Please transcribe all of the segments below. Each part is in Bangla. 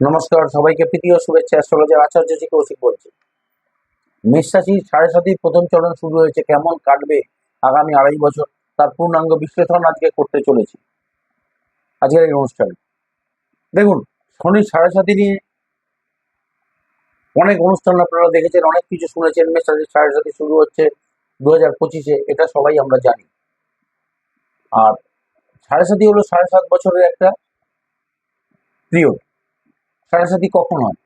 নমস্কার, সবাইকে প্রীতি ও শুভেচ্ছা অ্যাস্ট্রোলজার আচার্য জি কৌশিক বলছি মেষ রাশির সাড়ে সাতির প্রথম চরণ শুরু হয়েছে, কেমন কাটবে আগামী আড়াই বছর? তার পূর্ণাঙ্গ বিশ্লেষণ আজকে করতে চলেছি। আজকের এই অনুষ্ঠানে। দেখুন, শনি সাড়ে সাতি নিয়ে অনেক অনুষ্ঠান আপনারা দেখেছেন, অনেক কিছু শুনেছেন। মেষ রাশির সাড়ে সাতি শুরু হচ্ছে দু হাজার পঁচিশে, এটা সবাই আমরা জানি। আর সাড়ে সাতি হলো সাড়ে সাত বছরের একটা পিরিয়ড সাড়ে কখন হয়?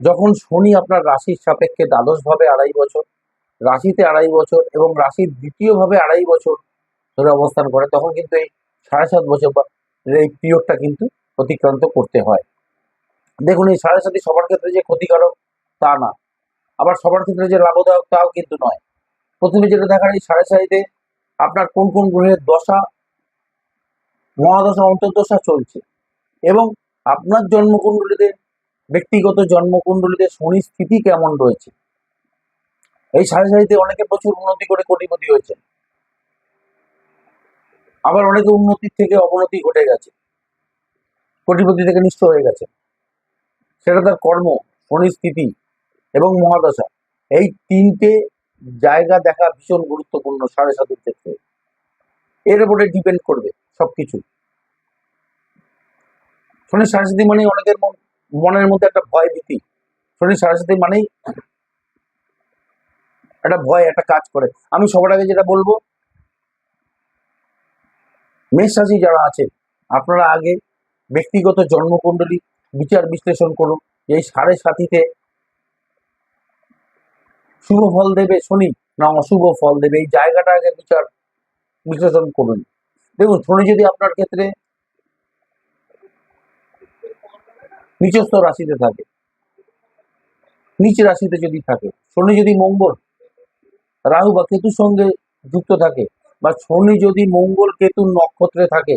যখন শনি আপনার রাশির সাপেক্ষে দ্বাদশ ভাবে আড়াই বছর, রাশিতে আড়াই বছর এবং রাশির দ্বিতীয় ভাবে আড়াই বছর ধরে অবস্থান করে, তখন কিন্তু এই সাড়ে সাত বছর এই পিরিয়ডটা কিন্তু অতিক্রান্ত করতে হয়। দেখুন, এই সাড়ে সাতি সবার ক্ষেত্রে যে ক্ষতিকারক তা না। আবার সবার ক্ষেত্রে যে লাভদায়ক তাও কিন্তু নয়। প্রথমে যেটা দেখার, এই সাড়ে সাতিতে আপনার কোন কোন গ্রহের দশা, মহাদশা, অন্তর্দশা চলছে এবং আপনার জন্মকুণ্ডলীতে, ব্যক্তিগত জন্মকুণ্ডলীতে শনি স্থিতি কেমন রয়েছে? এই সাড়ে সাড়িতে অনেকে প্রচুর উন্নতি করে কোটিপতি হয়েছে আবার অনেকে উন্নতির থেকে অবনতি ঘটে গেছে। কোটিপতি থেকে নিঃস্ব হয়ে গেছে। সেটা তার কর্ম শনি স্থিতি এবং মহাদশা। এই তিনটে জায়গা দেখা ভীষণ গুরুত্বপূর্ণ সাড়ে সাতের ক্ষেত্রে। এর উপরে ডিপেন্ড করবে সব সবকিছু। শনি সারস্বতী মানেই অনেকের মনের মধ্যে একটা ভয় ভীতি। শনি সারস্বতী মানেই একটা ভয়, একটা কাজ করে। আমি সবার আগে যেটা বলব, মেষ রাশি যারা আছে, আপনারা আগে ব্যক্তিগত জন্মকুণ্ডলী বিচার বিশ্লেষণ করুন। এই সাড়ে সাথীতে শুভ ফল দেবে শনি না অশুভ ফল দেবে, এই জায়গাটা আগে বিচার বিশ্লেষণ করুন। দেখুন, শনি যদি আপনার ক্ষেত্রে নিচস্থ রাশিতে থাকে। নিচ রাশিতে যদি থাকে, শনি যদি মঙ্গল, রাহু বা কেতুর সঙ্গে যুক্ত থাকে বা শনি যদি মঙ্গল কেতুর নক্ষত্রে থাকে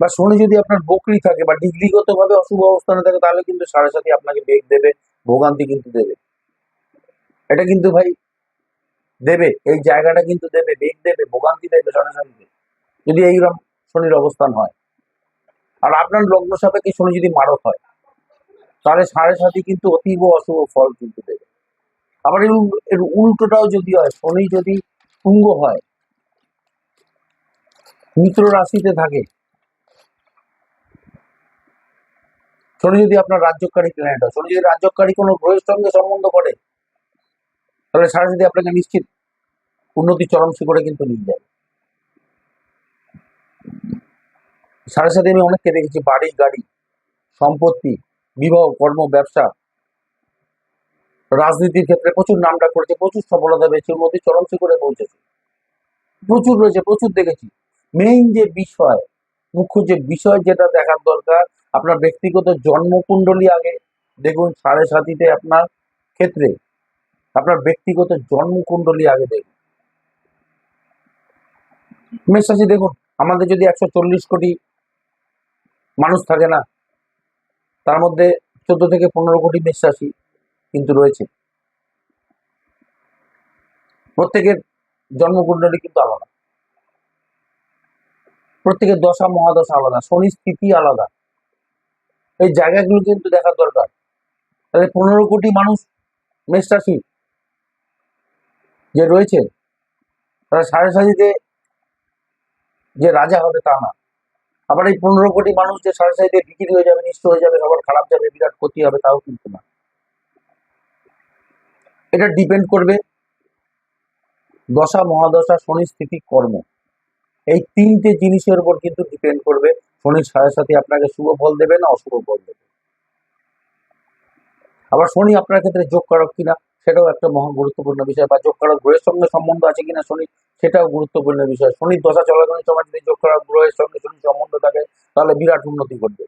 বা শনি যদি আপনার বকরি থাকে বা ডিগ্রিগত ভাবে অশুভ অবস্থানে থাকে, তাহলে কিন্তু সাড়ে সাথে আপনাকে বেগ দেবে, ভোগান্তি কিন্তু দেবে। এটা কিন্তু ভাই দেবে, এই জায়গাটা কিন্তু দেবে, বেগ দেবে, ভোগান্তি দেবে সাড়ে সাথে। যদি এইরকম শনির অবস্থান হয়। আর আপনার লগ্ন সাপেক্ষে শনি যদি মারক হয়, তাহলে সাড়ে সাথে কিন্তু অতীব অশুভ ফল কিন্তু দেবে। আবার এর উল্টোটাও যদি হয়, শনি যদি তুঙ্গ হয়, মিত্র রাশিতে থাকে, শনি যদি আপনার রাজ্যকারী প্ল্যানেট হয়, শনি যদি রাজ্যকারী কোনো গ্রহের সঙ্গে সম্বন্ধ করে, তাহলে সাড়ে সাথে আপনাকে নিশ্চিত উন্নতি চরম শিখরে কিন্তু নিয়ে যাবে। সাড়ে সাথে আমি অনেককে দেখেছি, বাড়ি, গাড়ি, সম্পত্তি, বিবাহ, কর্ম, ব্যবসা, রাজনীতির ক্ষেত্রে প্রচুর নামটা করেছে, প্রচুর সফলতা পেয়েছে উন্নতি চরম শিখরে পৌঁছেছে। প্রচুর রয়েছে, প্রচুর দেখেছি। মেইন যে বিষয়, মুখ্য যে বিষয় যেটা দেখার দরকার, আপনার ব্যক্তিগত জন্মকুণ্ডলী আগে দেখুন, সাড়ে সাতিতে আপনার ক্ষেত্রে, আপনার ব্যক্তিগত জন্মকুণ্ডলী আগে দেখুন। রাশি দেখুন, আমাদের যদি একশো চল্লিশ কোটি মানুষ থাকে না। তার মধ্যে চোদ্দ থেকে পনেরো কোটি রাশি কিন্তু রয়েছে। প্রত্যেকের জন্মকুণ্ডলী কিন্তু আলাদা। প্রত্যেকের দশা, মহাদশা আলাদা। শনি স্থিতি আলাদা। এই জায়গাগুলো কিন্তু দেখার দরকার। তাহলে পনেরো কোটি মানুষ মেষ রাশি যে রয়েছে, তারা সাড়ে সাতিতে যে রাজা হবে তা না। আবার এই পনেরো কোটি মানুষ যে সাড়ে সাতিতে বিক্রি হয়ে যাবে নিঃস্ব হয়ে যাবে, সবার খারাপ যাবে, বিরাট ক্ষতি হবে, তাও কিন্তু না। এটা ডিপেন্ড করবে দশা, মহাদশা শনি স্থিতি, কর্ম। এই তিনটে জিনিসের উপর কিন্তু ডিপেন্ড করবে। শনির সাড়ে সাথে আপনাকে শুভ ফল দেবে না অশুভ ফল দেবে। আবার শনি আপনার ক্ষেত্রে যোগ কারক কিনা সেটাও একটা মহা গুরুত্বপূর্ণ বিষয় বা যোগ কারক গ্রহের সঙ্গে সম্বন্ধ আছে কিনা শনি, সেটাও গুরুত্বপূর্ণ বিষয়। শনির দশা চলাকালীন সময় যদি যোগ কারক গ্রহের সঙ্গে শনি সম্বন্ধ থাকে, তাহলে বিরাট উন্নতি ঘটবে।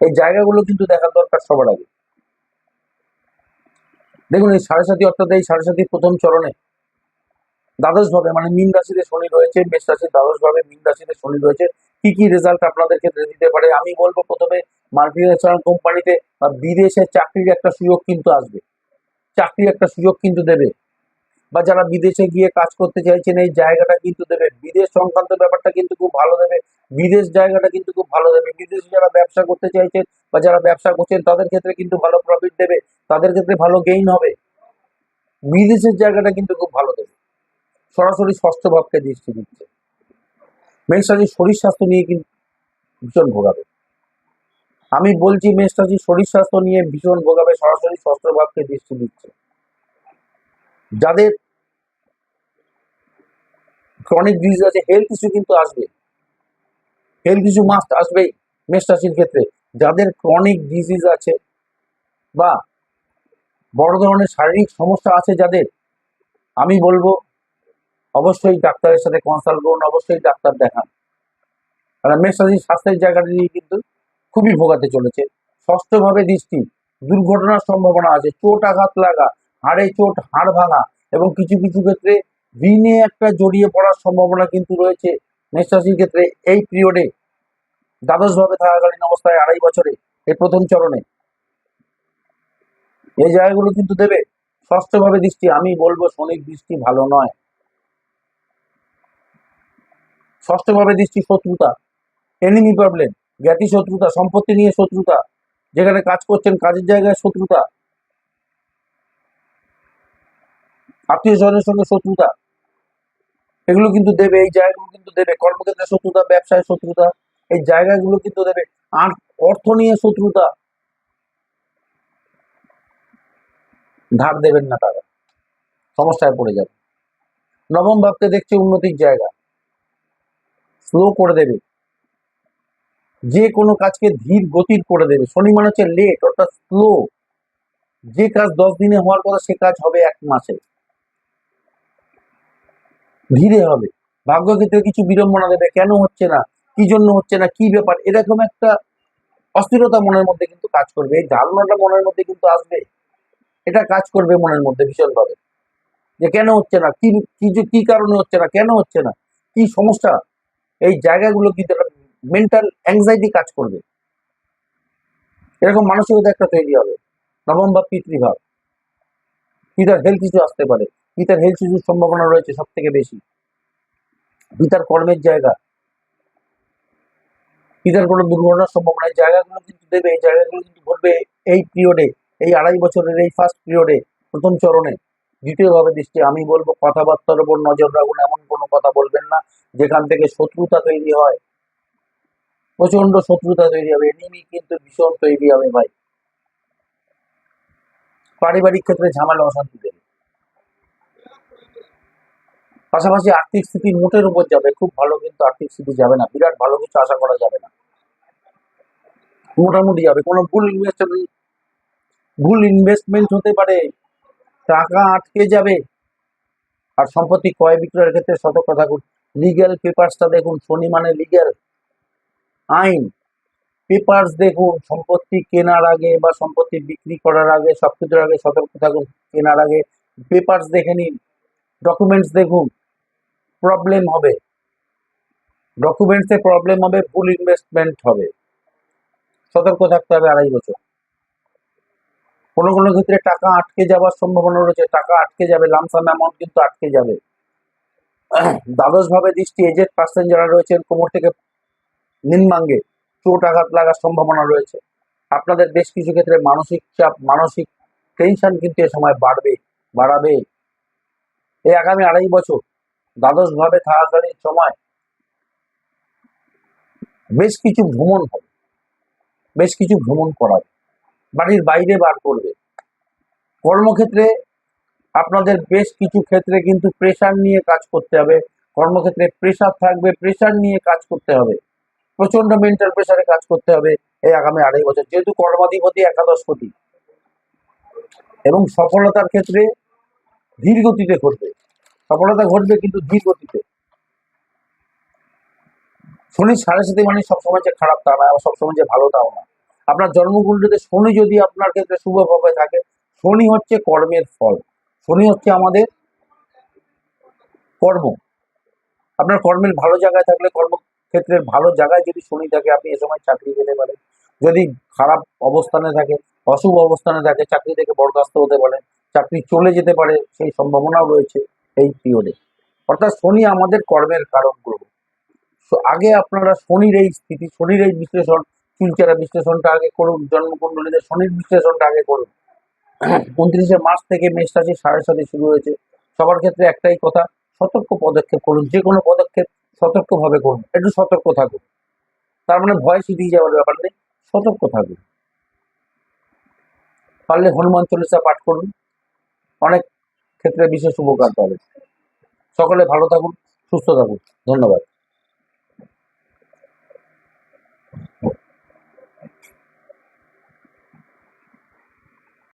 এই জায়গাগুলো কিন্তু দেখার দরকার সবার আগে। দেখুন, এই সাড়ে সাতি অর্থাৎ এই সাড়ে সাতির প্রথম চরণে দ্বাদশ ভাবে মানে মিন রাশিতে শনি রয়েছে, মেষ রাশির দ্বাদশ ভাবে মিন রাশিতে শনি রয়েছে কি কি রেজাল্ট আপনাদের ক্ষেত্রে দিতে পারে? আমি বলব প্রথমে মাল্টিনেশনাল কোম্পানিতে বা বিদেশে চাকরির একটা সুযোগ কিন্তু আসবে। চাকরির একটা সুযোগ কিন্তু দেবে। বা যারা বিদেশে গিয়ে কাজ করতে চাইছেন, এই জায়গাটা কিন্তু দেবে। বিদেশ সংক্রান্ত ব্যাপারটা কিন্তু খুব ভালো দেবে। বিদেশ জায়গাটা কিন্তু খুব ভালো দেবে। বিদেশে যারা ব্যবসা করতে চাইছেন বা যারা ব্যবসা করছেন, তাদের ক্ষেত্রে কিন্তু ভালো প্রফিট দেবে। তাদের ক্ষেত্রে ভালো গেইন হবে। বিদেশের জায়গাটা কিন্তু খুব ভালো দেবে। সরাসরি ষষ্ঠ ভাবকে দৃষ্টি দিচ্ছে। মেষরাজি শরীর স্বাস্থ্য নিয়ে কিন্তু ভীষণ ভোগাবে। আমি বলছি মেষরাজি শরীর স্বাস্থ্য নিয়ে ভীষণ ভোগাবে, সরাসরি ষষ্ঠ ভাবকে দৃষ্টি দিচ্ছে। যাদের ক্রনিক ডিজিজ আছে হেলথ ইস্যু কিন্তু আসবে। হেলথ ইস্যু মাস্ট আসবেই মেষ রাশির ক্ষেত্রে। যাদের ক্রনিক ডিজিজ আছে বা বড় ধরনের শারীরিক সমস্যা আছে যাদের, আমি বলব অবশ্যই ডাক্তারের সাথে কনসাল্ট করুন, অবশ্যই ডাক্তার দেখান। কারণ মেষ রাশির স্বাস্থ্যের জায়গাটা নিয়ে কিন্তু খুবই ভোগাতে চলেছে। ষষ্ঠভাবে দৃষ্টি, দুর্ঘটনার সম্ভাবনা আছে, চোট আঘাত লাগা, হাড়ে চোট, হাড় ভাঙা এবং কিছু কিছু ক্ষেত্রে ঋণে একটা জড়িয়ে পড়ার সম্ভাবনা কিন্তু রয়েছে রাশির ক্ষেত্রে। এই পিরিয়ডে দ্বাদশভাবে থাকাকালীন অবস্থায় আড়াই বছরে এই প্রথম চরণে। এই জায়গাগুলো কিন্তু দেবে। ষষ্ঠভাবে দৃষ্টি, আমি বলব শনির দৃষ্টি ভালো নয়। ষষ্ঠভাবে দৃষ্টি শত্রুতা। এনিমি প্রবলেম জ্ঞাতি শত্রুতা, সম্পত্তি নিয়ে শত্রুতা। যেখানে কাজ করছেন, কাজের জায়গায় শত্রুতা। আত্মীয় স্বজনের সঙ্গে শত্রুতা। এগুলো কিন্তু দেবে, এই জায়গাগুলো কিন্তু দেবে। কর্মক্ষেত্রে শত্রুতা, ব্যবসায় শত্রুতা। এই জায়গাগুলো কিন্তু দেবে। আর অর্থ নিয়ে শত্রুতা। ধার দেবেন না তারা। সমস্যায় পড়ে যাবে নবম ভাবকে দেখছে উন্নতির জায়গা। স্লো করে দেবে। যে কোনো কাজকে ধীর গতির করে দেবে। শনি মানে হচ্ছে লেট অর্থাৎ স্লো যে কাজ দশ দিনে হওয়ার কথা, সে কাজ হবে এক মাসে। ধীরে হবে। ভাগ্যক্ষেত্রে কিছু বিড়ম্বনা দেবে, কেন হচ্ছে না, কি জন্য হচ্ছে না, কি ব্যাপার, এরকম একটা অস্থিরতা মনের মধ্যে কিন্তু কাজ করবে। এই ধারণাটা মনের মধ্যে কিন্তু আসবে। এটা কাজ করবে মনের মধ্যে ভীষণভাবে। যে কেন হচ্ছে না, কি কি কারণে হচ্ছে না, কেন হচ্ছে না, কি সমস্যা এই জায়গাগুলো কিন্তু মেন্টাল অ্যাংজাইটি কাজ করবে। এরকম মানসিকতা একটা তৈরি হবে। নবম বা পিতৃভাব। পিতার হেলথ ইস্যু আসতে পারে। পিতার হেলথ ইস্যুর সম্ভাবনা রয়েছে সব থেকে বেশি। পিতার কর্মের জায়গা। পিতার কোনো দুর্ঘটনার সম্ভাবনা এই জায়গাগুলো কিন্তু দেবে এই জায়গাগুলো কিন্তু ঘটবে এই পিরিয়ডে এই আড়াই বছরের এই ফার্স্ট পিরিয়ডে প্রথম চরণে। দ্বিতীয়ভাবে দৃষ্টি, আমি বলব কথাবার্তার উপর নজর রাখুন, এমন কোনো কথা বলবেন না, যেখান থেকে শত্রুতা তৈরি হয়। প্রচণ্ড শত্রুতা তৈরি হবে, এনিমি কিন্তু ভীষণ তৈরি হবে ভাই। পারিবারিক ক্ষেত্রে ঝামেলা, অশান্তি দেবে পাশাপাশি আর্থিক স্থিতি মোটের উপর যাবে, খুব ভালো কিন্তু আর্থিক স্থিতি যাবে না, বিরাট ভালো কিছু আশা করা যাবে না। মোটামুটি যাবে, কোনো ভুল ইনভেস্টমেন্ট ভুল ইনভেস্টমেন্ট হতে পারে। টাকা আটকে যাবে। আর সম্পত্তি ক্রয় বিক্রয়ের ক্ষেত্রে সতর্ক থাকুন। লিগ্যাল পেপারসটা দেখুন শনি মানে লিগ্যাল আইন। পেপারস দেখুন, সম্পত্তি কেনার আগে বা সম্পত্তি বিক্রি করার আগে সব কিছুর আগে সতর্ক থাকুন, কেনার আগে। পেপারস দেখে নিন ডকুমেন্টস দেখুন প্রবলেম হবে। ডকুমেন্টসে প্রবলেম হবে, ভুল ইনভেস্টমেন্ট হবে। সতর্ক থাকতে হবে আড়াই বছর। কোনো কোনো ক্ষেত্রে টাকা আটকে যাওয়ার সম্ভাবনা রয়েছে। টাকা আটকে যাবে লামসাম অ্যামাউন্ট কিন্তু আটকে যাবে। দ্বাদশভাবে দৃষ্টি এজেড পার্সন যারা রয়েছেন, কোমর থেকে নিম্নাঙ্গে চোট আঘাত লাগার সম্ভাবনা রয়েছে। আপনাদের বেশ কিছু ক্ষেত্রে মানসিক চাপ, মানসিক টেনশন কিন্তু এ সময় বাড়বে, বাড়াবে। এই আগামী আড়াই বছর দ্বাদশভাবে থাকাকালীন সময় বেশ কিছু ভ্রমণ হবে, বেশ কিছু ভ্রমণ করাবে বাড়ির বাইরে বার করবে। কর্মক্ষেত্রে আপনাদের বেশ কিছু ক্ষেত্রে কিন্তু প্রেশার নিয়ে কাজ করতে হবে। কর্মক্ষেত্রে প্রেশার থাকবে প্রেশার নিয়ে কাজ করতে হবে। প্রচণ্ড মেন্টাল প্রেশারে কাজ করতে হবে এই আগামী আড়াই বছর, যেহেতু কর্মাধিপতি একাদশ একাদশপতি। এবং সফলতার ক্ষেত্রে ধীর গতিতে ঘটবে। সফলতা ঘটবে কিন্তু ধীর গতিতে। শনি সাড়ে সাথে মানে সবসময় যে খারাপ তা না সবসময় যে ভালো তাও না। আপনার জন্মকুণ্ডলীতে শনি যদি আপনার ক্ষেত্রে শুভভাবে থাকে, শনি হচ্ছে কর্মের ফল। শনি হচ্ছে আমাদের কর্ম। আপনার কর্মের ভালো জায়গায় থাকলে, কর্মক্ষেত্রের ভালো জায়গায় যদি শনি থাকে, আপনি এ সময় চাকরি পেতে পারেন। যদি খারাপ অবস্থানে থাকে, অশুভ অবস্থানে থাকে, চাকরি থেকে বরখাস্ত হতে পারেন, চাকরি চলে যেতে পারে, সেই সম্ভাবনাও রয়েছে এই পিরিয়ডে অর্থাৎ শনি আমাদের কর্মের কারণ গ্রহ। আগে আপনারা শনির এই স্থিতি, শনির এই বিশ্লেষণ ফিউচারা বিশ্লেষণটা আগে করুন, জন্মকুণ্ডলীদের শনির বিশ্লেষণটা আগে করুন। উনত্রিশে মার্চ থেকে মেষ রাশি সাড়ে সাথে শুরু হয়েছে। সবার ক্ষেত্রে একটাই কথা, সতর্ক পদক্ষেপ করুন, যে কোনো পদক্ষেপ সতর্কভাবে করুন, একটু সতর্ক থাকুন। তার মানে ভয় সিটিয়ে যাওয়ার ব্যাপার নেই, সতর্ক থাকুন। পারলে হনুমান চল্লিশা পাঠ করুন, অনেক ক্ষেত্রে বিশেষ উপকার পাবে। সকলে ভালো থাকুন, সুস্থ থাকুন, ধন্যবাদ।